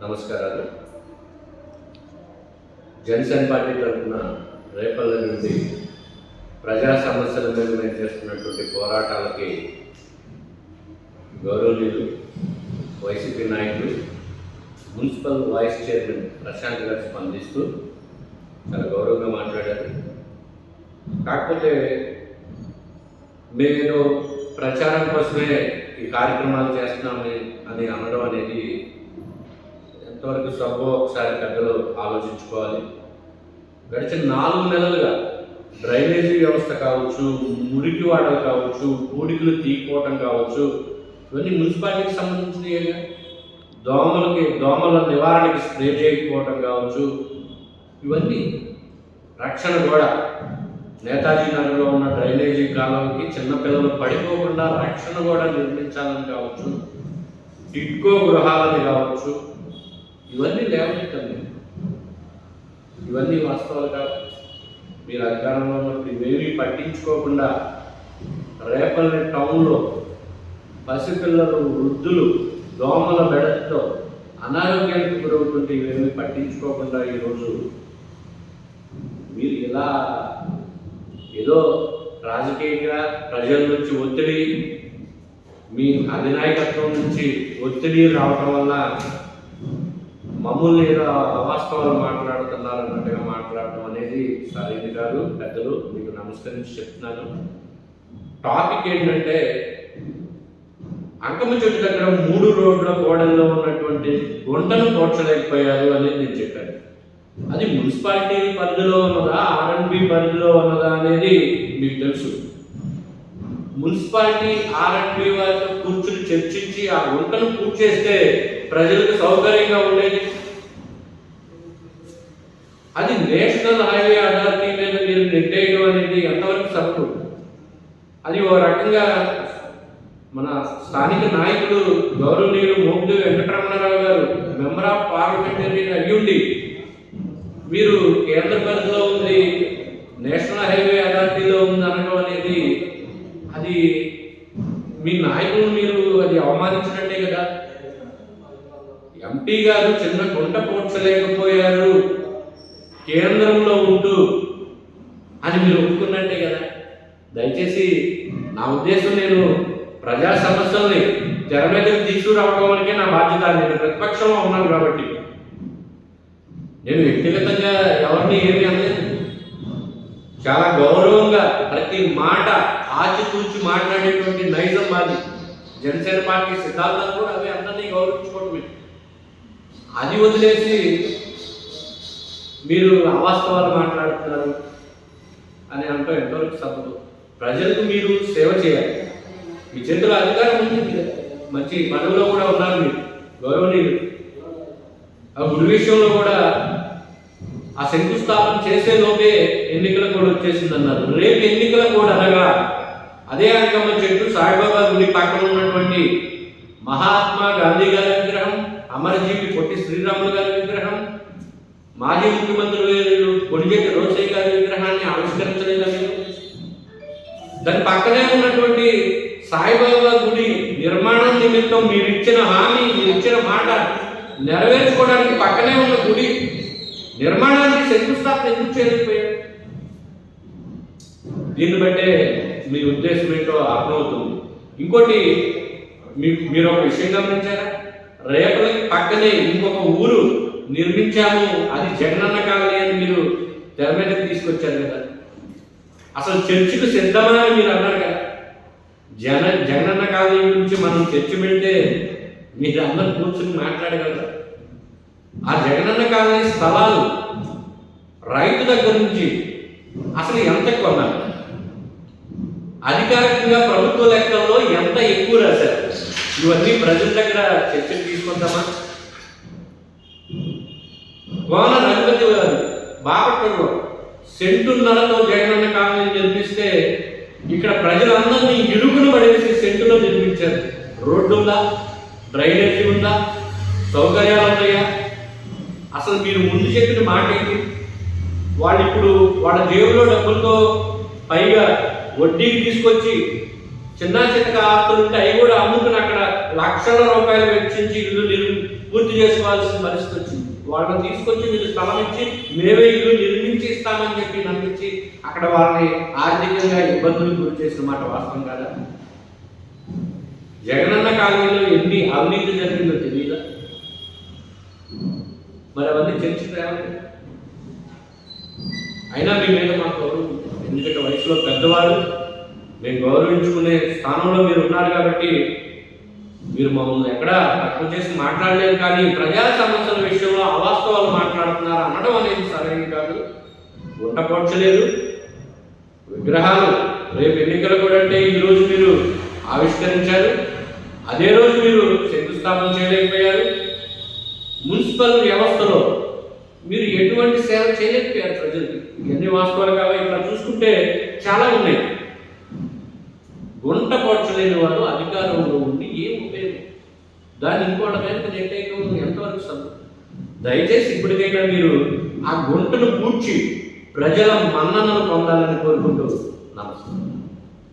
నమస్కారాలు. జనసేన పార్టీ తరఫున రేపల్ల నుండి ప్రజా సమస్యల మీద మేము చేస్తున్నటువంటి పోరాటాలకి గౌరవనీయులు వైసీపీ నాయకులు మున్సిపల్ వైస్ చైర్మన్ ప్రశాంత్ గారు స్పందిస్తూ చాలా గౌరవంగా మాట్లాడారు. కాకపోతే మేము ప్రచారం కోసమే ఈ కార్యక్రమాలు చేస్తున్నామని అని అనడం అనేది ఎంతవరకు సబ్బు ఒకసారి పెద్దలు ఆలోచించుకోవాలి? గడిచిన నాలుగు నెలలుగా డ్రైనేజీ వ్యవస్థ కావచ్చు మురికి వాడలు కావచ్చు పూడికలు తీసుకోవటం కావచ్చు ఇవన్నీ మున్సిపాలిటీకి సంబంధించినవి దోమలకి దోమల నివారణకి స్ప్రే చేయకపోవటం కావచ్చు. ఇవన్నీ రక్షణ కూడా నేతాజీ నగర్లో ఉన్న డ్రైనేజీ కాలంకి చిన్నపిల్లలు పడిపోకుండా రక్షణ కూడా నిర్మించాలని కావచ్చు టిట్కో గృహాలని కావచ్చు ఇవన్నీ లేవనెత్తండి ఇవన్నీ వాస్తవాలు కాదు. మీరు అధికారంలో ఉన్నప్పుడు ఇవేమీ పట్టించుకోకుండా రేపల్లి టౌన్లో పసిపిల్లలు వృద్ధులు దోమల బెడతో అనారోగ్యానికి గురవుతుంటే ఇవేమీ పట్టించుకోకుండా ఈరోజు మీరు ఇలా ఏదో రాజకీయంగా ప్రజల నుంచి ఒత్తిడి మీ అధినాయకత్వం నుంచి ఒత్తిడి రావటం వల్ల మమ్మల్ని ఏదో అవాస్తవాలు మాట్లాడుతున్నారు అన్నట్టుగా మాట్లాడటం అనేది సరైనది కాదు. పెద్దలు మీకు నమస్కరించి చెప్తున్నాను. టాపిక్ ఏంటంటే అంకమ్మ చెట్టు దగ్గర మూడు రోడ్ల గోడల్లో ఉన్నటువంటి గుంటను పోడ్చలేకపోయారు అనేది నేను చెప్పాను. అది మున్సిపాలిటీ పరిధిలో ఉన్నదా ఆర్ఎన్బి పరిధిలో ఉన్నదా అనేది మీకు తెలుసు. మున్సిపాలిటీ ఆర్ఎండ్బి వారితో కూర్చుని చర్చించి ఆ గుంటను పూర్తి చేస్తే ప్రజలకు సౌకర్యంగా ఉండేది. అది నేషనల్ హైవే అథారిటీ మీద మీరు నిర్ణయం అనేది ఎంతవరకు సరుకు అది ఓ రకంగా మన స్థానిక నాయకుడు గౌరవనీయులు మోగ్దు వెంకటరమణరావు గారు మెంబర్ ఆఫ్ పార్లమెంటరీ అయ్యుండి మీరు కేంద్ర పరిధిలో ఉంది నేషనల్ హైవే అథారిటీలో ఉంది అనడం అనేది అది మీ నాయకులు మీరు అది అవమానించినట్టే కదా? ఎంపీ గారు చిన్న గుంట పోడ్చలేకపోయారు కేంద్రంలో ఉంటూ అని మీరు ఒప్పుకున్నట్టే కదా? దయచేసి నా ఉద్దేశం నేను ప్రజా సమస్యల్ని తెర మీదకి తీసుకురావడం వరకే నా బాధ్యత. నేను ప్రతిపక్షంలో ఉన్నాను కాబట్టి. నేను వ్యక్తిగతంగా ఎవరిని ఏమి అనలేదు. చాలా గౌరవంగా ప్రతి మాట ఆచితూచి మాట్లాడేటువంటి నైజం మాది. జనసేన పార్టీ సిద్ధాంతాలు కూడా అవి అందరినీ గౌరవించుకోవడమే అది వదిలేసి మీరు అవాస్తవాలు మాట్లాడుతున్నారు అని అంటూ ఎంతవరకు సభలు ప్రజలకు మీరు సేవ చేయాలి. మీ చేతిలో అధికారం ఉంది. మంచి పదవిలో కూడా ఉన్నారు మీరు. గౌరవనీయులు. ఆ గుడి విషయంలో కూడా ఆ శంకుస్థాపన చేసే లోపే ఎన్నికల కూడా వచ్చేసింది అన్నారు రేపు ఎన్నికల కూడా అనగా అదే అంకమ్మ చెట్టు సాయిబాబా గుడి పక్కన ఉన్నటువంటి మహాత్మా గాంధీ గారి విగ్రహం అమరజీవి పొట్టి శ్రీరాములు గారి విగ్రహం మాజీ ముఖ్యమంత్రి వేరు కొడిగేటి రోసయ్య గారి విగ్రహాన్ని ఆవిష్కరించలేదా మీరు? దాని పక్కనే ఉన్నటువంటి సాయిబాబా గుడి నిర్మాణం నిమిత్తం మీరు ఇచ్చిన హామీ మీరు ఇచ్చిన మాట నెరవేర్చుకోవడానికి పక్కనే ఉన్న గుడి నిర్మాణానికి శంకుస్థాపన ఎందుకు చేయలేకపోయాడు దీన్ని బట్టే మీ ఉద్దేశం ఏంటో అర్థమవుతుంది. ఇంకోటి మీకు మీరు ఒక విషయం గమనించారా? రేపలకి పక్కనే ఇంకొక ఊరు నిర్మించాము అది జగనన్న కాలనీ అని మీరు తెర మీదకి తీసుకొచ్చారు కదా. అసలు చర్చికి సిద్ధమా అని మీరు అన్నారు కదా. జన జగనన్న కాలనీ గురించి మనం చర్చ పెడితే మీరు అందరు కూర్చుని మాట్లాడగలరు? ఆ జగనన్న కాలనీ స్థలాలు రైతు దగ్గర నుంచి అసలు ఎంత కొన్నారు? అధికారికంగా ప్రభుత్వ లెక్కల్లో ఎంత ఎక్కువ రాశారు? ఇవన్నీ ప్రజల దగ్గర చర్చలు తీసుకుందామా? కోన రఘుపతి గారు బాపట్లలో సెంటున్నరతో జగనన్న కాలనీ నిర్మిస్తే ఇక్కడ ప్రజలందరినీ ఇరుకును పడేసి సెంటులో నిర్మించారు. రోడ్డు ఉందా డ్రైనేజీ ఉందా? సౌకర్యాలు ఉన్నాయా? అసలు మీరు ముందు చెప్పిన మాట ఏంటి? వాళ్ళు ఇప్పుడు వాళ్ళ జేబులో డబ్బులతో పైగా వడ్డీకి తీసుకొచ్చి చిన్న చితక ఆస్తులు అవి కూడా అమ్ముకుని అక్కడ లక్షల రూపాయలు వెచ్చించి ఇల్లు నిర్మి పూర్తి చేసుకోవాల్సిన పరిస్థితి వచ్చింది. వాళ్ళని తీసుకొచ్చి మీరు స్థలం ఇచ్చి మేమే ఇల్లు నిర్మించి ఇస్తామని చెప్పి నమ్మించి అక్కడ వాళ్ళని ఆర్థికంగా ఇబ్బందులకు గురి చేసిన మాట వాస్తవం కాదా? జగనన్న కాలనీలో ఎన్ని అవినీతి జరిగిందో తెలియదా మరి అవన్నీ చర్చ అయినా మీ మీద మాకు గౌరవం ఎందుకంటే వయసులో పెద్దవారు మేము గౌరవించుకునే స్థానంలో మీరు ఉన్నారు కాబట్టి మీరు మమ్మల్ని ఎక్కడా తక్కువ చేసి మాట్లాడలేదు కానీ ప్రజా సమస్యల విషయంలో అవాస్తవాలు మాట్లాడుతున్నారు అనడం అనేది సరైనది కాదు. ఉండపరచలేదు విగ్రహాలు రేపు ఎన్నికలు కూడా అంటే ఈరోజు మీరు ఆవిష్కరించారు. అదే రోజు మీరు శంకుస్థాపన చేయలేకపోయారు. మున్సిపల్ వ్యవస్థలో మీరు ఎటువంటి సేవ చేయలేకపోయారు ప్రజలకి ఇవన్నీ వాస్తవాలు కాబట్టి ఇట్లా చూసుకుంటే చాలా ఉన్నాయి. గుంట పొడ్చలేని వాళ్ళు అధికారంలో ఉండి ఏం ఉపయోగం? దాన్ని ఇంకోటి మీద నెట్టేయడం ఎంతవరకు సబ్ దయచేసి ఇప్పటికైనా మీరు ఆ గుంటను పూడ్చి ప్రజల మన్ననను పొందాలని కోరుకుంటూ నమస్కారం.